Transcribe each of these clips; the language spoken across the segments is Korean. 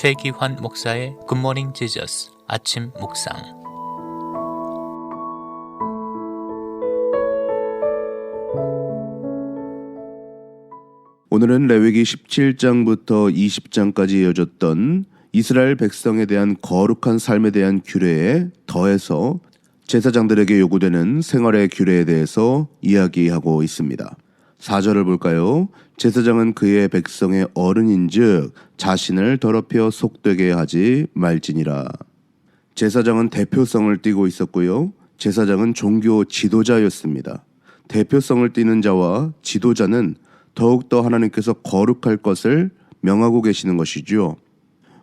최기환 목사의 굿모닝 지저스 아침 묵상 오늘은 레위기 17장부터 20장까지 이어졌던 이스라엘 백성에 대한 거룩한 삶에 대한 규례에 더해서 제사장들에게 요구되는 생활의 규례에 대해서 이야기하고 있습니다. 4절을 볼까요? 제사장은 그의 백성의 어른인즉 자신을 더럽혀 속되게 하지 말지니라. 제사장은 대표성을 띠고 있었고요. 제사장은 종교 지도자였습니다. 대표성을 띠는 자와 지도자는 더욱더 하나님께서 거룩할 것을 명하고 계시는 것이죠.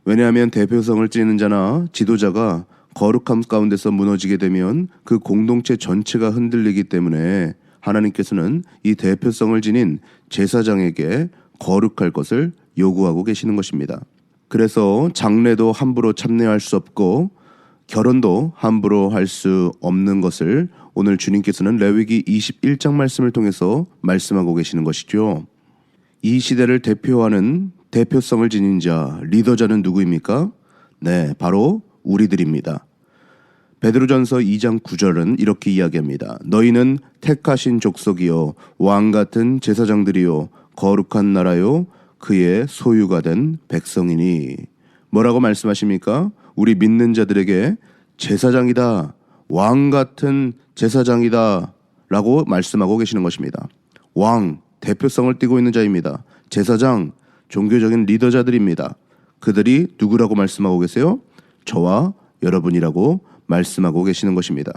왜냐하면 대표성을 띠는 자나 지도자가 거룩함 가운데서 무너지게 되면 그 공동체 전체가 흔들리기 때문에 하나님께서는 이 대표성을 지닌 제사장에게 거룩할 것을 요구하고 계시는 것입니다. 그래서 장례도 함부로 참여할 수 없고 결혼도 함부로 할 수 없는 것을 오늘 주님께서는 레위기 21장 말씀을 통해서 말씀하고 계시는 것이죠. 이 시대를 대표하는 대표성을 지닌 자, 리더자는 누구입니까? 네, 바로 우리들입니다. 베드로전서 2장 9절은 이렇게 이야기합니다. 너희는 택하신 족속이요 왕 같은 제사장들이요 거룩한 나라요 그의 소유가 된 백성이니 뭐라고 말씀하십니까? 우리 믿는 자들에게 제사장이다. 왕 같은 제사장이다. 라고 말씀하고 계시는 것입니다. 왕, 대표성을 띠고 있는 자입니다. 제사장, 종교적인 리더자들입니다. 그들이 누구라고 말씀하고 계세요? 저와 여러분이라고 말씀하고 계시는 것입니다.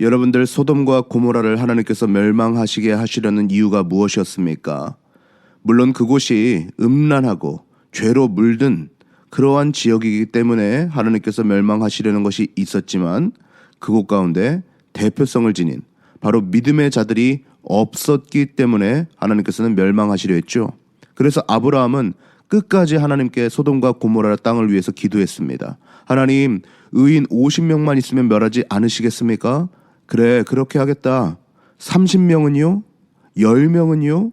여러분들 소돔과 고모라를 하나님께서 멸망하시게 하시려는 이유가 무엇이었습니까? 물론 그곳이 음란하고 죄로 물든 그러한 지역이기 때문에 하나님께서 멸망하시려는 것이 있었지만 그곳 가운데 대표성을 지닌 바로 믿음의 자들이 없었기 때문에 하나님께서는 멸망하시려 했죠. 그래서 아브라함은 끝까지 하나님께 소돔과 고모라 땅을 위해서 기도했습니다. 하나님, 의인 50명만 있으면 멸하지 않으시겠습니까? 그래, 그렇게 하겠다. 30명은요? 10명은요?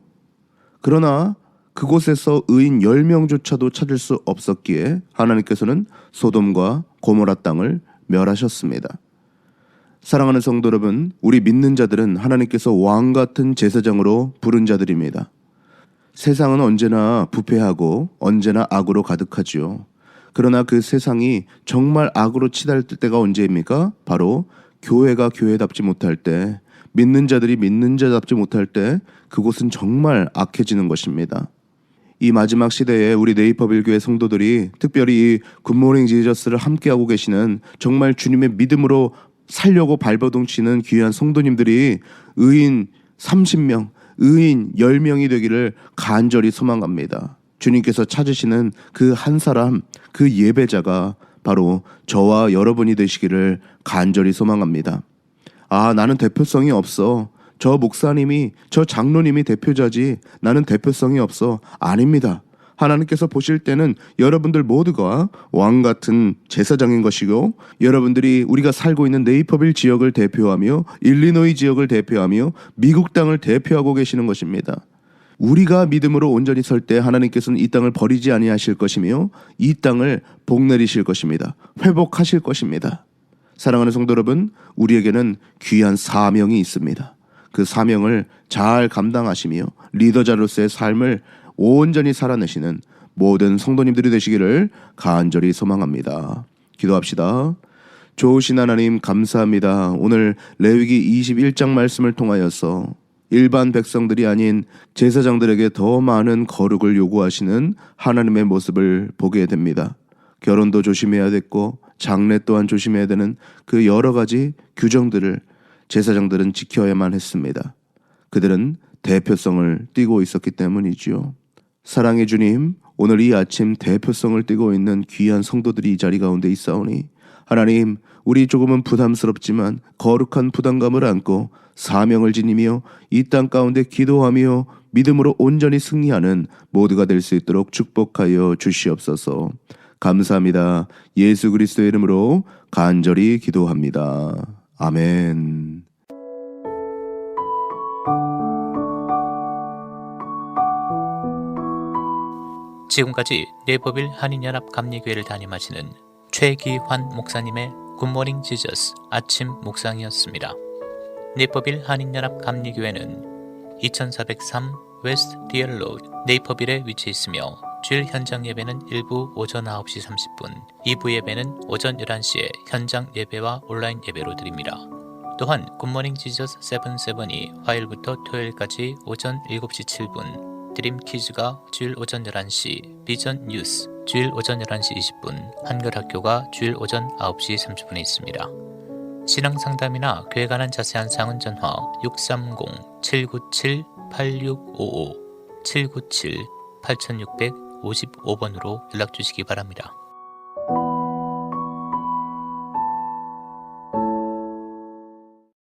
그러나 그곳에서 의인 10명조차도 찾을 수 없었기에 하나님께서는 소돔과 고모라 땅을 멸하셨습니다. 사랑하는 성도 여러분, 우리 믿는 자들은 하나님께서 왕 같은 제사장으로 부른 자들입니다. 세상은 언제나 부패하고 언제나 악으로 가득하지요. 그러나 그 세상이 정말 악으로 치달을 때가 언제입니까? 바로 교회가 교회답지 못할 때, 믿는 자들이 믿는 자답지 못할 때, 그곳은 정말 악해지는 것입니다. 이 마지막 시대에 우리 네이버빌교회 성도들이 특별히 이 굿모닝 지저스를 함께하고 계시는 정말 주님의 믿음으로 살려고 발버둥 치는 귀한 성도님들이 의인 30명, 의인 10명이 되기를 간절히 소망합니다. 주님께서 찾으시는 그 한 사람, 그 예배자가 바로 저와 여러분이 되시기를 간절히 소망합니다. 아, 나는 대표성이 없어. 저 목사님이, 저 장로님이 대표자지. 나는 대표성이 없어. 아닙니다. 하나님께서 보실 때는 여러분들 모두가 왕 같은 제사장인 것이고 여러분들이 우리가 살고 있는 네이퍼빌 지역을 대표하며 일리노이 지역을 대표하며 미국 땅을 대표하고 계시는 것입니다. 우리가 믿음으로 온전히 설 때 하나님께서는 이 땅을 버리지 아니하실 것이며 이 땅을 복 내리실 것입니다. 회복하실 것입니다. 사랑하는 성도 여러분, 우리에게는 귀한 사명이 있습니다. 그 사명을 잘 감당하시며 리더자로서의 삶을 온전히 살아내시는 모든 성도님들이 되시기를 간절히 소망합니다. 기도합시다. 좋으신 하나님 감사합니다. 오늘 레위기 21장 말씀을 통하여서 일반 백성들이 아닌 제사장들에게 더 많은 거룩을 요구하시는 하나님의 모습을 보게 됩니다. 결혼도 조심해야 됐고 장례 또한 조심해야 되는 그 여러 가지 규정들을 제사장들은 지켜야만 했습니다. 그들은 대표성을 띠고 있었기 때문이지요. 사랑의 주님, 오늘 이 아침 대표성을 띠고 있는 귀한 성도들이 이 자리 가운데 있사오니 하나님, 우리 조금은 부담스럽지만 거룩한 부담감을 안고 사명을 지니며 이 땅 가운데 기도하며 믿음으로 온전히 승리하는 모두가 될 수 있도록 축복하여 주시옵소서. 감사합니다. 예수 그리스도의 이름으로 간절히 기도합니다. 아멘. 지금까지 네버빌 한인연합 감리교회를 담임하시는 최기환 목사님의 굿모닝 지저스 아침 묵상이었습니다. 네이퍼빌 한인연합 감리교회는 2403 웨스트 디얼 로드 네이퍼빌에 위치해 있으며 주일 현장 예배는 일부 오전 9시 30분, 2부 예배는 오전 11시에 현장 예배와 온라인 예배로 드립니다. 또한 굿모닝 지저스 77이 화요일부터 토요일까지 오전 7시 7분, 드림 키즈가 주일 오전 11시, 비전 뉴스 주일 오전 11시 20분, 한글학교가 주일 오전 9시 30분에 있습니다. 신앙 상담이나 교회 관한 자세한 사항은 전화 630-797-8655 797-8655번으로 연락 주시기 바랍니다.